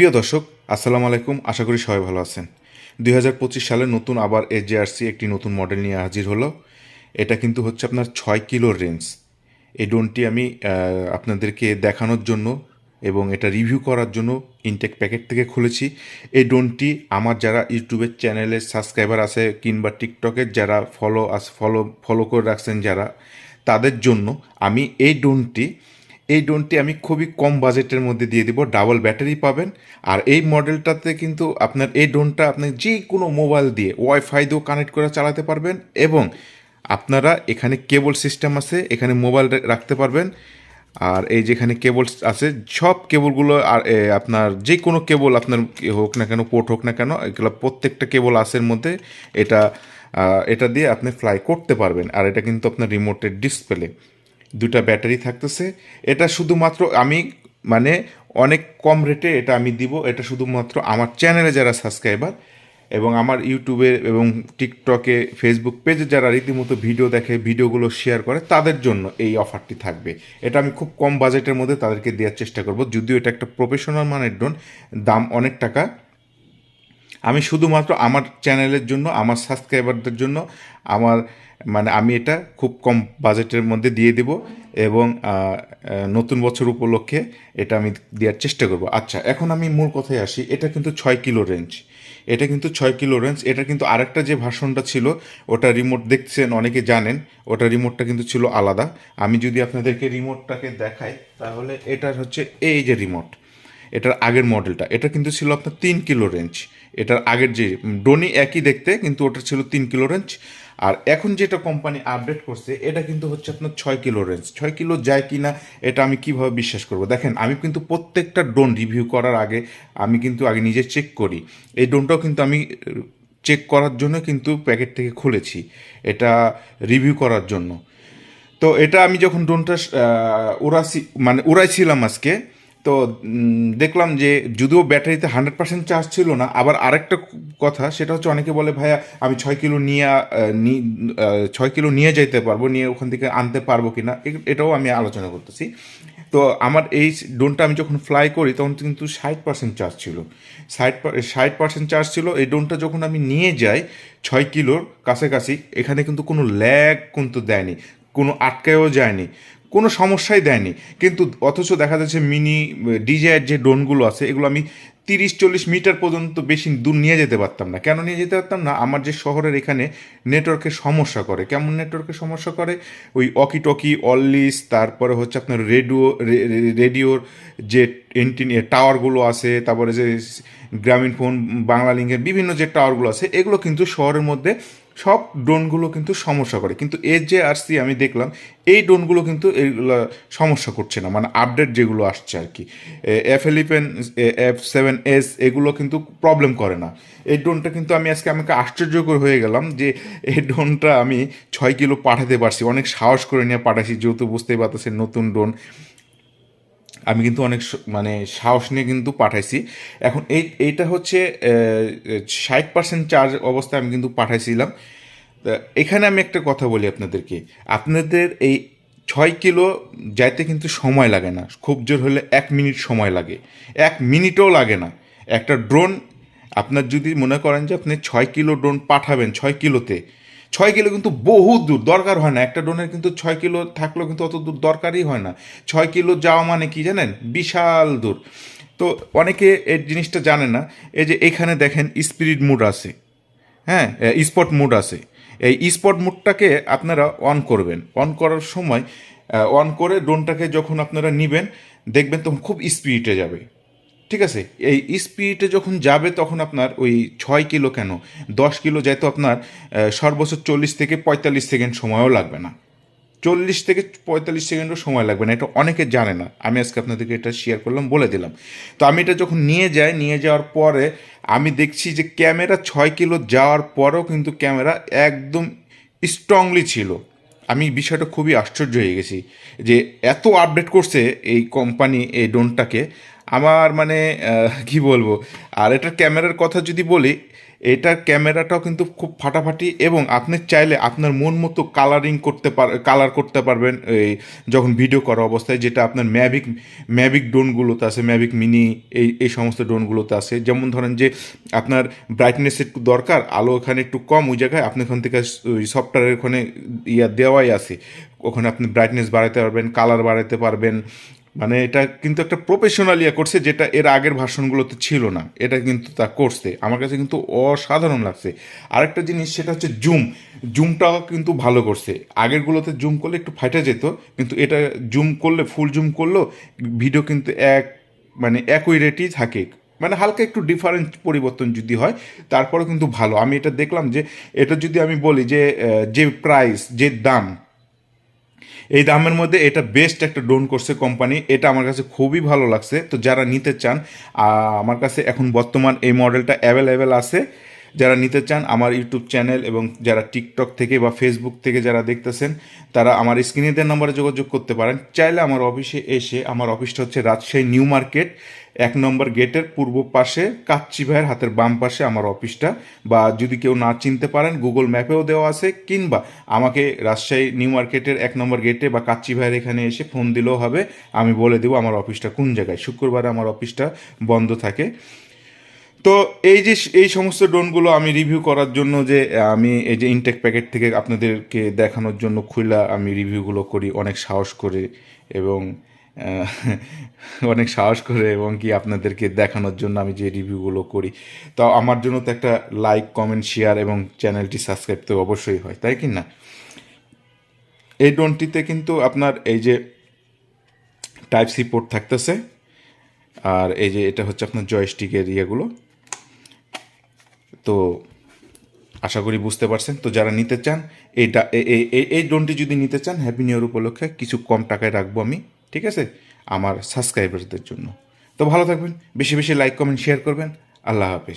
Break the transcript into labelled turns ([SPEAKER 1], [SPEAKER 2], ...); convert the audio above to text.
[SPEAKER 1] প্রিয় দর্শক, আসসালামু আলাইকুম। আশা করি সবাই ভালো আছেন। দুই হাজার পঁচিশ সালে নতুন আবার এজেআরসি একটি নতুন মডেল নিয়ে হাজির হলো। এটা কিন্তু হচ্ছে আপনার ছয় কিলোর রেঞ্জ এই ড্রোনটি আমি আপনাদেরকে দেখানোর জন্য এবং এটা রিভিউ করার জন্য ইনটেক প্যাকেট থেকে খুলেছি। এই ড্রোনটি আমার যারা ইউটিউবের চ্যানেলের সাবস্ক্রাইবার আছে কিংবা টিকটকের যারা ফলো আস ফলো ফলো করে রাখছেন যারা, তাদের জন্য আমি এই ড্রোনটি এই ড্রোনটি আমি খুবই কম বাজেটের মধ্যে দিয়ে দিব ডাবল ব্যাটারি পাবেন। আর এই মডেলটাতে কিন্তু আপনার এই ড্রোনটা আপনি যে কোনো মোবাইল দিয়ে ওয়াইফাই দিয়েও কানেক্ট করে চালাতে পারবেন এবং আপনারা এখানে কেবল সিস্টেম আছে, এখানে মোবাইল রাখতে পারবেন। আর এই যেখানে কেবল আছে, সব কেবলগুলো আর আপনার যে কোনো কেবল আপনার হোক না কেন পোর্ট হোক না কেন, এগুলো প্রত্যেকটা কেবল আসের মধ্যে, এটা এটা দিয়ে আপনি ফ্লাই করতে পারবেন। আর এটা কিন্তু আপনার রিমোটের ডিসপ্লে দুটা ব্যাটারি থাকতেছে। এটা শুধুমাত্র আমি মানে অনেক কম রেটে এটা আমি দিব। এটা শুধুমাত্র আমার চ্যানেলে যারা সাবস্ক্রাইবার এবং আমার ইউটিউবে এবং টিকটকে, ফেসবুক পেজে যারা রীতিমতো ভিডিও দেখে, ভিডিওগুলো শেয়ার করে, তাদের জন্য এই অফারটি থাকবে। এটা আমি খুব কম বাজেটের মধ্যে তাদেরকে দেওয়ার চেষ্টা করব। যদিও এটা একটা প্রফেশনাল মানের ড্রোন, দাম অনেক টাকা। আমি শুধুমাত্র আমার চ্যানেলের জন্য, আমার সাবস্ক্রাইবারদের জন্য আমার মানে আমি এটা খুব কম বাজেটের মধ্যে দিয়ে দেব এবং নতুন বছর উপলক্ষে এটা আমি দেওয়ার চেষ্টা করব। আচ্ছা এখন আমি মূল কথায় আসি। এটা কিন্তু ছয় কিলো রেঞ্জ এটা কিন্তু ছয় কিলো রেঞ্জ এটা কিন্তু আরেকটা যে ভাষণটা ছিল, ওটা রিমোট দেখছেন, অনেকে জানেন, ওটা রিমোটটা কিন্তু ছিল আলাদা। আমি যদি আপনাদেরকে রিমোটটাকে দেখাই, তাহলে এটার হচ্ছে এই যে রিমোট এটার আগের মডেলটা। এটা কিন্তু ছিল আপনার তিন কিলো রেঞ্জ এটার আগের যে ডোনি একই দেখতে, কিন্তু ওটা ছিল তিন কিলো রেঞ্জ আর এখন যেটা কোম্পানি আপডেট করছে, এটা কিন্তু হচ্ছে আপনার ছয় কিলো রেঞ্জ ছয় কিলো যায় কি না এটা আমি কীভাবে বিশ্বাস করব? দেখেন, আমি কিন্তু প্রত্যেকটা ড্রোন রিভিউ করার আগে, আমি কিন্তু আগে নিজে চেক করি। এই ডোনটাও কিন্তু আমি চেক করার জন্য কিন্তু প্যাকেট থেকে খুলেছি, এটা রিভিউ করার জন্য। তো এটা আমি যখন ড্রোনটা উড়াছি মানে উড়াইছিলাম আজকে তো দেখলাম যে যদিও ব্যাটারিতে হান্ড্রেড পার্সেন্ট চার্জ ছিল না, আবার আরেকটা কথা সেটা হচ্ছে অনেকে বলে, ভাইয়া, আমি ছয় কিলো নিয়ে ছয় কিলো নিয়ে যেতে পারব, নিয়ে ওখান থেকে আনতে পারব কি না এটাও আমি আলোচনা করতেছি। তো আমার এই ড্রোনটা আমি যখন ফ্লাই করি, তখন কিন্তু ষাট পার্সেন্ট চার্জ ছিল। ষাট ষাট পার্সেন্ট চার্জ ছিল। এই ড্রোনটা যখন আমি নিয়ে যাই ছয় কিলোর কাছাকাছি, এখানে কিন্তু কোনো ল্যাগ কিন্তু দেয়নি, কোনো আটকায়ও যায়নি। কোনো সমস্যাই দেয়নি। কিন্তু অথচ দেখা যাচ্ছে মিনি ডিজায়ের যে ড্রোনগুলো আছে এগুলো আমি তিরিশ, চল্লিশ মিটার পর্যন্ত বেশি দূর নিয়ে যেতে পারতাম না। কেন নিয়ে যেতে পারতাম না? আমার যে শহরের এখানে নেটওয়ার্কের সমস্যা করে। কেমন নেটওয়ার্কের সমস্যা করে? ওই অকি টকি অল্লিস তারপরে হচ্ছে আপনার রেডিও রেডিওর যে এন্টিন টাওয়ারগুলো আছে, তারপরে যে গ্রামীণ ফোন, বাংলা লিঙ্কের বিভিন্ন যে টাওয়ারগুলো আছে, এগুলো কিন্তু শহরের মধ্যে সব ড্রোনগুলো কিন্তু সমস্যা করে। কিন্তু এর যে আসছি আমি দেখলাম, এই ড্রোনগুলো কিন্তু এইগুলো সমস্যা করছে না। মানে আপডেট যেগুলো আসছে আর কি। F eleven F seven S এগুলো কিন্তু প্রবলেম করে না। এই ড্রোনটা কিন্তু আমি আজকে আমাকে আশ্চর্যকর হয়ে গেলাম যে এই ড্রোনটা আমি ছয় কিলো পাঠাতে পারছি। অনেক সাহস করে নিয়ে পাঠাচ্ছি যেহেতু বুঝতেই পারতেছেন নতুন ড্রোন। আমি কিন্তু অনেক মানে সাহস নিয়ে কিন্তু পাঠাইছি। এখন এই, এইটা হচ্ছে ষাট পার্সেন্ট চার্জ অবস্থায় আমি কিন্তু পাঠাইছিলাম। তা এখানে আমি একটা কথা বলি আপনাদেরকে। আপনাদের এই ছয় কিলো যাইতে কিন্তু সময় লাগে না। খুব জোর হলে এক মিনিট সময় লাগে। এক মিনিটও লাগে না। একটা ড্রোন আপনার যদি মনে করেন যে আপনি ছয় কিলো ড্রোন পাঠাবেন ছয় কিলোতে, ছয় কিলো কিন্তু বহু দূর, দরকার হয় না। একটা ড্রোনের কিন্তু ছয় কিলো থাকলেও কিন্তু অত দূর দরকারই হয় না। ছয় কিলো যাওয়া মানে কি জানেন? বিশাল দূর। তো অনেকে এই জিনিসটা জানে না। এই যে এখানে দেখেন স্পিরিট মুড আছে। হ্যাঁ স্পট মুড আছে। এই স্পট মোডটাকে আপনারা অন করবেন। অন করার সময় অন করে ড্রোনটাকে যখন আপনারা নেবেন, দেখবেন তখন খুব স্পিডে যাবে। ঠিক আছে? এই স্পিডে যখন যাবে তখন আপনার ওই ছয় কিলো কেন? দশ কিলো যাইতো আপনার সর্বোচ্চ চল্লিশ থেকে পঁয়তাল্লিশ সেকেন্ড সময়ও লাগবে না। চল্লিশ থেকে পঁয়তাল্লিশ সেকেন্ডও সময় লাগবে না, এটা অনেকে জানে না। আমি আজকে আপনাদেরকে এটা শেয়ার করলাম, বলে দিলাম। তো আমি এটা যখন নিয়ে যাই, নিয়ে যাওয়ার পরে আমি দেখছি যে ক্যামেরা ছয় কিলো যাওয়ার পরেও কিন্তু ক্যামেরা একদম স্ট্রংলি ছিল। আমি বিষয়টা খুবই আশ্চর্য হয়ে গেছি যে এত আপডেট করছে এই কোম্পানি এই ড্রোনটাকে আমার মানে কি বলব? আর এটার ক্যামেরার কথা যদি বলি এটার ক্যামেরাটাও কিন্তু খুব ফাটাফাটি এবং আপনি চাইলে আপনার মন মতো কালারিং করতে পার কালার করতে পারবেন, এই যখন ভিডিও করা অবস্থায়, যেটা আপনার ম্যাভিক ম্যাভিক ড্রোনগুলোতে আছে ম্যাভিক মিনি এই এই সমস্ত ড্রোনগুলোতে আছে। যেমন ধরেন যে আপনার ব্রাইটনেস একটু দরকার, আলো এখানে একটু কম, ওই জায়গায় আপনি ওখান থেকে ওই সফটওয়্যারের ওখানে ইয়া দেওয়াই আছে। ওখানে আপনি ব্রাইটনেস বাড়াতে পারবেন কালার বাড়াতে পারবেন মানে এটা কিন্তু একটা প্রফেশনাল ইয়া করছে যেটা এর আগের ভাষণগুলোতে ছিল না। এটা কিন্তু তা করছে। আমার কাছে কিন্তু অসাধারণ লাগছে। আরেকটা জিনিস সেটা হচ্ছে জুম। জুমটাও কিন্তু ভালো করছে। আগেরগুলোতে জুম করলে একটু ফাইটা যেত, কিন্তু এটা জুম করলে ফুল জুম করলেও ভিডিও কিন্তু এক মানে একই রেটই থাকে। মানে হালকা একটু ডিফারেন্ট পরিবর্তন যদি হয় তারপরে কিন্তু ভালো। আমি এটা দেখলাম যে, এটা যদি আমি বলি যে যে প্রাইস যে দাম এই দামের মধ্যে এটা বেস্ট একটা ড্রোন করছে কোম্পানি এটা আমার কাছে খুবই ভালো লাগছে। তো যারা নিতে চান আমার কাছে এখন বর্তমান এই মডেলটা অ্যাভেলেবেল আছে। যারা নিতে চান আমার ইউটিউব চ্যানেল এবং যারা টিকটক থেকে বা ফেসবুক থেকে যারা দেখতেছেন, তারা আমার স্ক্রিনে দেওয়ার নাম্বারে যোগাযোগ করতে পারেন। চাইলে আমার অফিসে এসে আমার অফিসটা হচ্ছে রাজশাহী নিউ মার্কেট, এক নম্বর গেটের পূর্ব পাশে কাচ্চি ভাইয়ের হাতের বাম পাশে আমার অফিসটা বা যদি কেউ না চিনতে পারেন গুগল ম্যাপেও দেওয়া আছে কিংবা আমাকে রাজশাহী নিউ মার্কেটের এক নম্বর গেটে বা কাচ্চি ভাইয়ের এখানে এসে ফোন দিলেও হবে। আমি বলে দেবো আমার অফিসটা কোন জায়গায়। শুক্রবারে আমার অফিসটা বন্ধ থাকে। তো এই যে এই সমস্ত ড্রোনগুলো আমি রিভিউ করার জন্য যে আমি এই যে ইনটেক প্যাকেট থেকে আপনাদেরকে দেখানোর জন্য খুইলা আমি রিভিউগুলো করি, অনেক সাহস করে এবং অনেক সাহস করে এবং কি আপনাদেরকে দেখানোর জন্য আমি যে রিভিউগুলো করি। তো আমার জন্য তো একটা লাইক কমেন্ট শেয়ার এবং চ্যানেলটি সাবস্ক্রাইব তো অবশ্যই হয়, তাই কি না? এই ড্রোনটিতে কিন্তু আপনার এই যে টাইপ সি পোর্ট থাকতেছে, আর এই যে এটা হচ্ছে আপনার জয়স্টিকের ইয়েগুলো। তো আশা করি বুঝতে পারছেন। তো যারা নিতে চান, এইটা, এ- এ- এ- এই ড্রোনটি যদি নিতে চান হ্যাপি নিউ ইয়ার উপলক্ষে কিছু কম টাকায় রাখব আমি, ঠিক আছে? আমার সাবস্ক্রাইবারদের জন্য। তো ভালো থাকবেন, বেশি বেশি লাইক কমেন্ট শেয়ার করবেন। আল্লাহ হাফিজ।